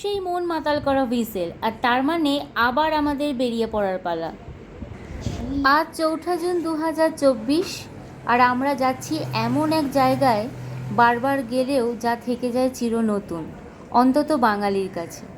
সেই মন মাতাল করা হুইসেল আর তার মানে আবার আমাদের বেরিয়ে পড়ার পালা। আজ চৌঠা জুন দু হাজার চব্বিশ, আর আমরা যাচ্ছি এমন এক জায়গায় বারবার গেলেও যা থেকে যায় চির নতুন অন্তত বাঙালির কাছে।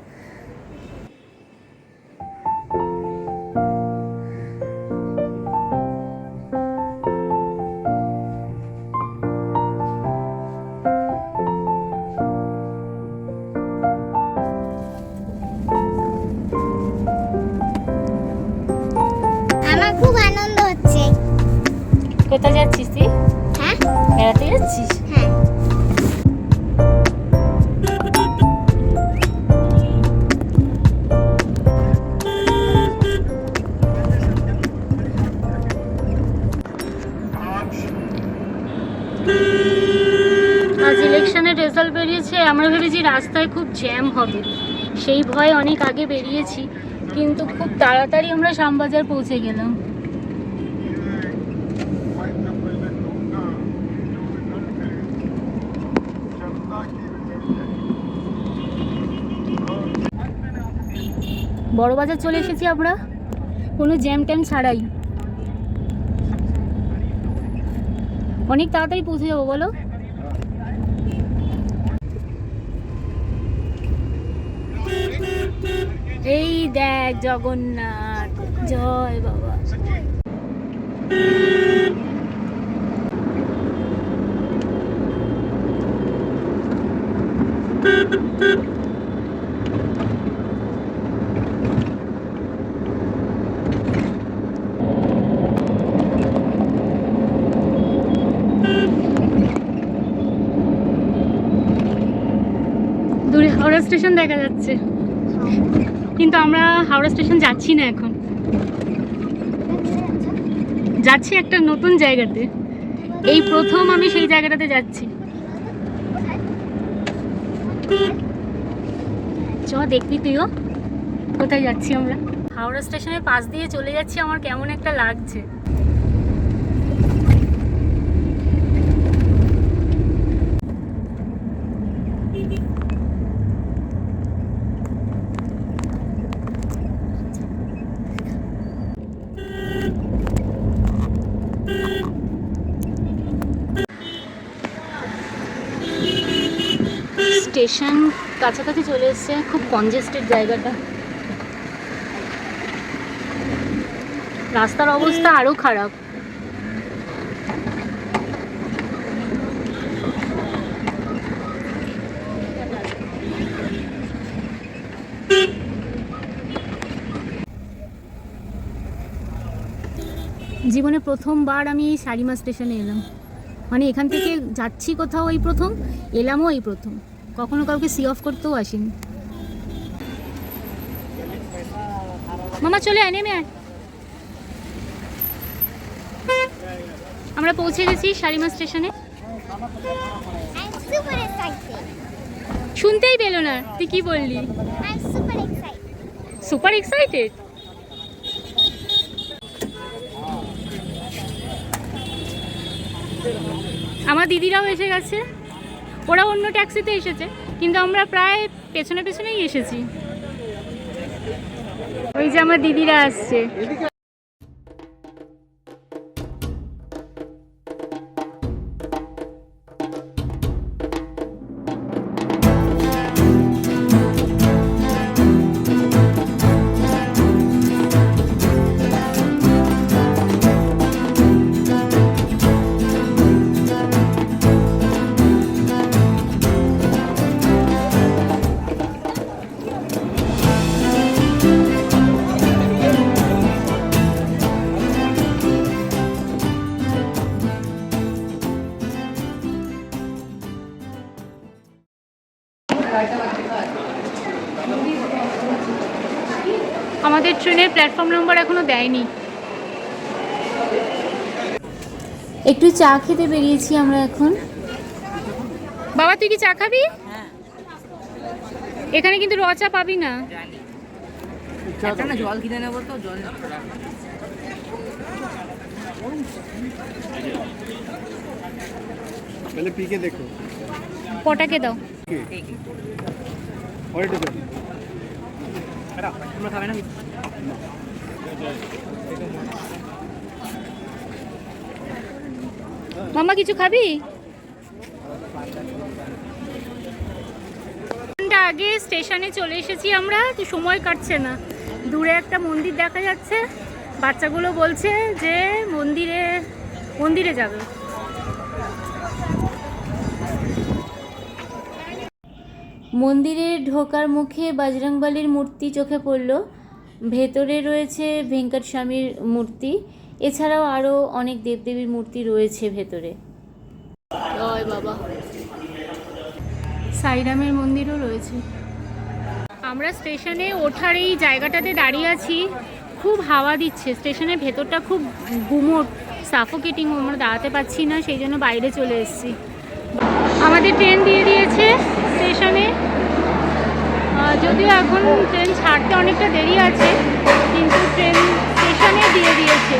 হ্যাঁ। আজ ইলেকশনের রেজাল্ট বেরিয়েছে আমরা ভেবেছি রাস্তায় খুব জ্যাম হবে। সেই ভয়ে অনেক আগে বেরিয়েছি কিন্তু খুব তাড়াতাড়ি আমরা শ্যামবাজার পৌঁছে গেলাম। বড় বাজার চলে এসেছি আমরা। কোনো জ্যাম ট্যাম ছাড়াই। অনেক তাড়াতাড়ি পৌঁছে যাব, বলো। এই দেখ জগন্নাথ, জয় বাবা। দূরে হাওড়া স্টেশন দেখা যাচ্ছে। কিন্তু আমরা হাওড়া স্টেশন যাচ্ছি না এখন। যাচ্ছি একটা নতুন জায়গাতে। এই প্রথম আমি সেই জায়গাটাতে যাচ্ছি। চ দেখবি তুইও। কোথায় যাচ্ছি আমরা? হাওড়া স্টেশনের পাশ দিয়ে চলে যাচ্ছি, আমার কেমন একটা লাগছে। স্টেশন কাছাকাছি চলে এসছে, খুব কনজেস্টেড জায়গাটা। রাস্তার অবস্থা আরও খারাপ। জীবনে প্রথমবার আমি এই শালিমা স্টেশনে এলাম। মানে এখান থেকে যাচ্ছি কোথাও এই প্রথম, এলামও এই প্রথম। কখনো কাউকে সি অফ করতেও আসিনি। মামা চলে আয় নেমে আয়। আমরা পৌঁছে গেছি শালিমা স্টেশনে। শুনতেই পেল না তুই কি বললি? সুপার এক্সাইটেড আমার দিদিরাও এসে গেছে। ওরা অন্য ট্যাক্সিতে এসেছে, কিন্তু আমরা প্রায় পেছনে পেছনেই এসেছি। ওই যে আমার দিদিরা আসছে। আমাদের ট্রেনের প্ল্যাটফর্ম নাম্বার এখনো দেয়নি একটু চা খেতে বেরিয়েছি আমরা এখন বাবা তুই কি চা খাবি এখানে কিন্তু র চা পাবি না একটা না জল কিনে নেবো তো জল पहले पी के देखो পটাকে দাও তোমরা খাবে না মামা কিছু খাবি? ঘণ্টা আগে স্টেশনে চলে এসেছি আমরা তো সময় কাটছে না। দূরে একটা মন্দির দেখা যাচ্ছে। বাচ্চাগুলো বলছে যে মন্দিরে মন্দিরে যাবে। মন্দিরে ঢোকার মুখে বজরংবলীর মূর্তি চোখে পড়ল। ভেতরে রয়েছে ভেঙ্কট স্বামীর মূর্তি। এছাড়াও আরও অনেক দেবদেবীর মূর্তি রয়েছে ভেতরে। বাবা। সাইরামের মন্দিরও রয়েছে। আমরা স্টেশনে ওঠার এই জায়গাটাতে দাঁড়িয়ে আছি। খুব হাওয়া দিচ্ছে। স্টেশনের ভেতরটা খুব গুমোট সাফোকেটিং আমরা দাঁড়াতে পারছি না সেই জন্য বাইরে চলে এসেছি। আমাদের ট্রেন দিয়ে দিয়েছে স্টেশনে। যদিও এখন ট্রেন ছাড়তে অনেকটা দেরি আছে কিন্তু ট্রেন স্টেশনে দিয়ে দিয়েছে।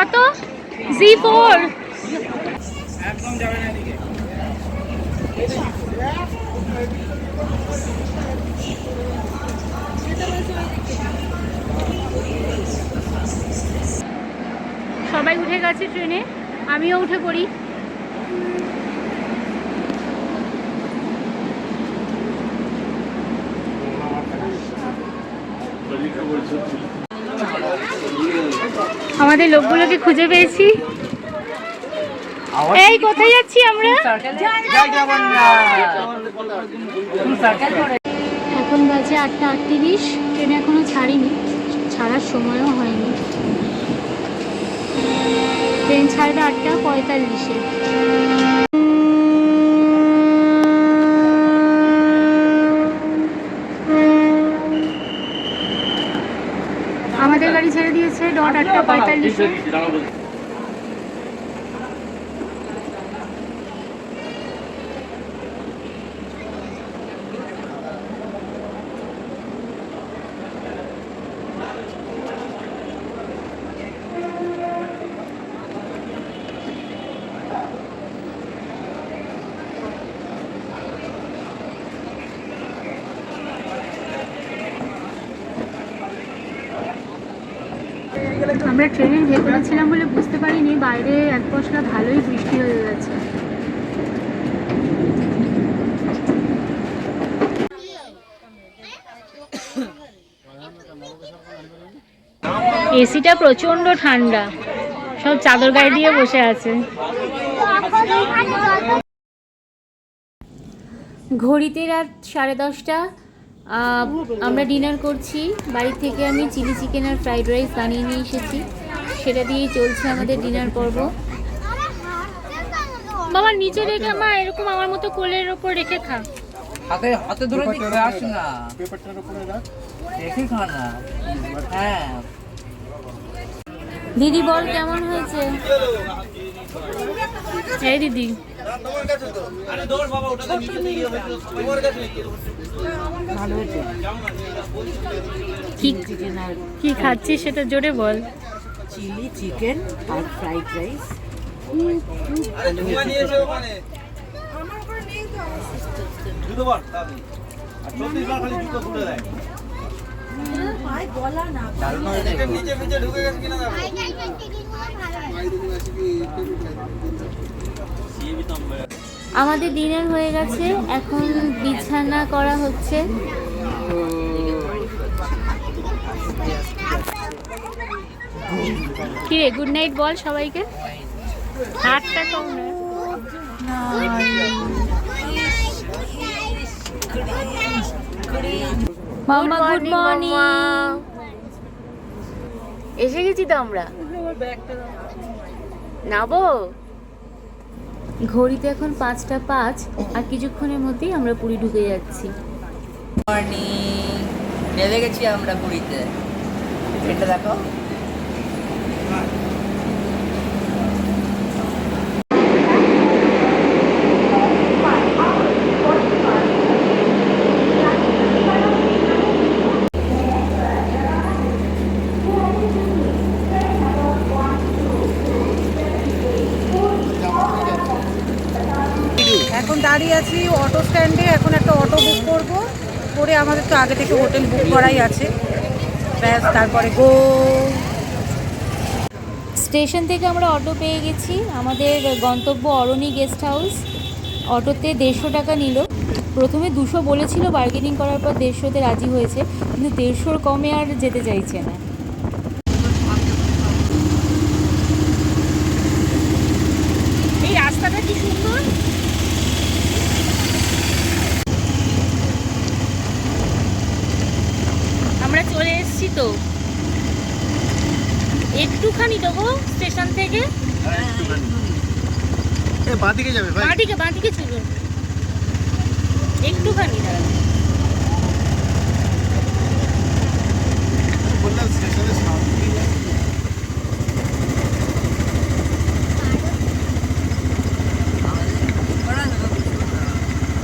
কত? G four. সবাই উঠে গেছে ট্রেনে আমিও উঠে পড়ি। আমাদের লোকগুলোকে খুঁজে পেয়েছি। এই কোথায় যাচ্ছি আমরা? এখন বাজে আটটা আটত্রিশ। ট্রেন এখনও ছাড়িনি। ছাড়ার সময়ও হয়নি। ট্রেন ছাড়বে আটটা পঁয়তাল্লিশে আমাদের গাড়ি ছেড়ে দিয়েছে ডট আটটা পঁয়তাল্লিশে আমরা ট্রেনের ভেতরে ছিলাম বলে বুঝতে পারিনি বাইরে এক পশলা ভালোই বৃষ্টি হয়ে গেছে। এসিটা প্রচণ্ড ঠান্ডা সব চাদর গায়ে দিয়ে বসে আছে। ঘড়িতে রাত সাড়ে দশটা আমরা ডিনার করছি। বাড়ি থেকে আমি চিলি চিকেন আর ফ্রাইড রাইস বানিয়ে নিয়ে এসেছি। সেটা দিয়েই চলছে আমাদের ডিনার পর্ব। বাবা নিচে রেখে মা এরকম আমার মতো কোলের ওপর রেখে খা। হাতে হাতে ধরে আস না। দেখি খা না। হ্যাঁ। দিদি বল কেমন হয়েছে? এই দিদি। কি কি খাচ্ছিস সেটা জোরে বল। চিলি চিকেন আর ফ্রাইড রাইস। দারুণ হয়েছে আমাদের ডিনার হয়ে গেছে এখন বিছানা করা হচ্ছে। কি রে গুড নাইট বল সবাইকে। হাতটা কম মামা গুড মর্নিং এসে গেছি তো আমরা। নাবো। ঘড়িতে এখন পাঁচটা পাঁচ, আর কিছুক্ষণের মধ্যেই আমরা পুরী ঢুকে যাচ্ছি। মর্নিং নেমে গেছি আমরা পুরীতে। এটা দেখো এখন দাঁড়িয়ে আছি অটো স্ট্যান্ডে এখন একটা অটো বুক করব করে আমাদের তো আগে থেকে হোটেল বুক করাই আছে। ব্যাস, তারপরে গো। স্টেশন থেকে আমরা অটো পেয়ে গেছি। আমাদের গন্তব্য অরণি গেস্ট হাউস। অটোতে দেড়শো টাকা নিল। প্রথমে দুশো বলেছিল বার্গেনিং করার পর দেড়শোতে রাজি হয়েছে। কিন্তু দেড়শোর কমে আর যেতে চাইছে না এই রাস্তাটা কি সুন্দর আমরা চলে এসেছি তো একটুখানি তো গো স্টেশন থেকে। এ বাঁদিকে যাবে ভাই বাঁদিকে বাঁদিকে চলুন একটুখানি দাঁড়ান বললাম স্টেশনের সামনে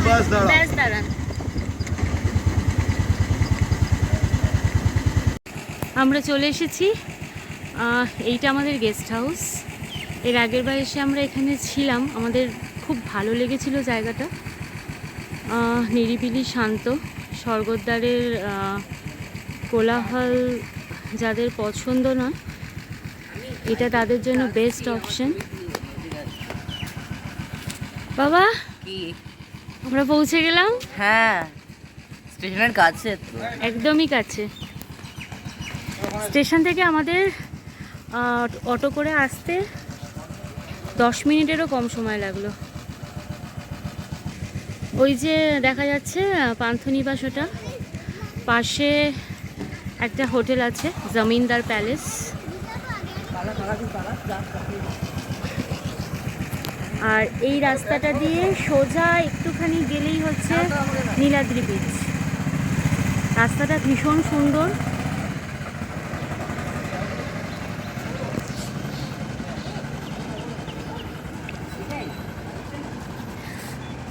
বাস ব্যাস দাঁড়ান আমরা চলে এসেছি। এইটা আমাদের গেস্ট হাউস এর আগের বার এসে আমরা এখানে ছিলাম। আমাদের খুব ভালো লেগেছিল জায়গাটা। নিরিবিলি শান্ত। স্বর্গদ্বারের কোলাহল যাদের পছন্দ নয় এটা তাদের জন্য বেস্ট অপশন বাবা আমরা পৌঁছে গেলাম। হ্যাঁ স্টেশনের কাছে একদমই কাছে। স্টেশন থেকে আমাদের অটো করে আসতে দশ মিনিটেরও কম সময় লাগল। ওই যে দেখা যাচ্ছে পান্থনিবাস ওটা। পাশে একটা হোটেল আছে, জমিনদার প্যালেস। আর এই রাস্তাটা দিয়ে সোজা একটুখানি গেলেই হচ্ছে নীলাদ্রি বিচ রাস্তাটা ভীষণ সুন্দর।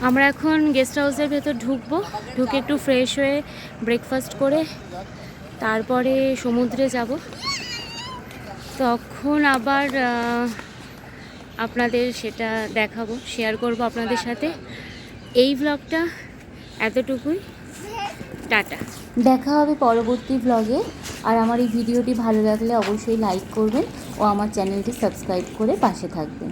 আমরা এখন গেস্ট হাউসের ভেতর ঢুকবো। ঢুকে একটু ফ্রেশ হয়ে ব্রেকফাস্ট করে তারপরে সমুদ্রে যাব। তখন আবার আপনাদের সেটা দেখাবো শেয়ার করব আপনাদের সাথে। এই ব্লগটা এতটুকুই। টাটা। দেখা হবে পরবর্তী ব্লগে আর আমার এই ভিডিওটি ভালো লাগলে অবশ্যই লাইক করবেন ও আমার চ্যানেলটি সাবস্ক্রাইব করে পাশে থাকবেন।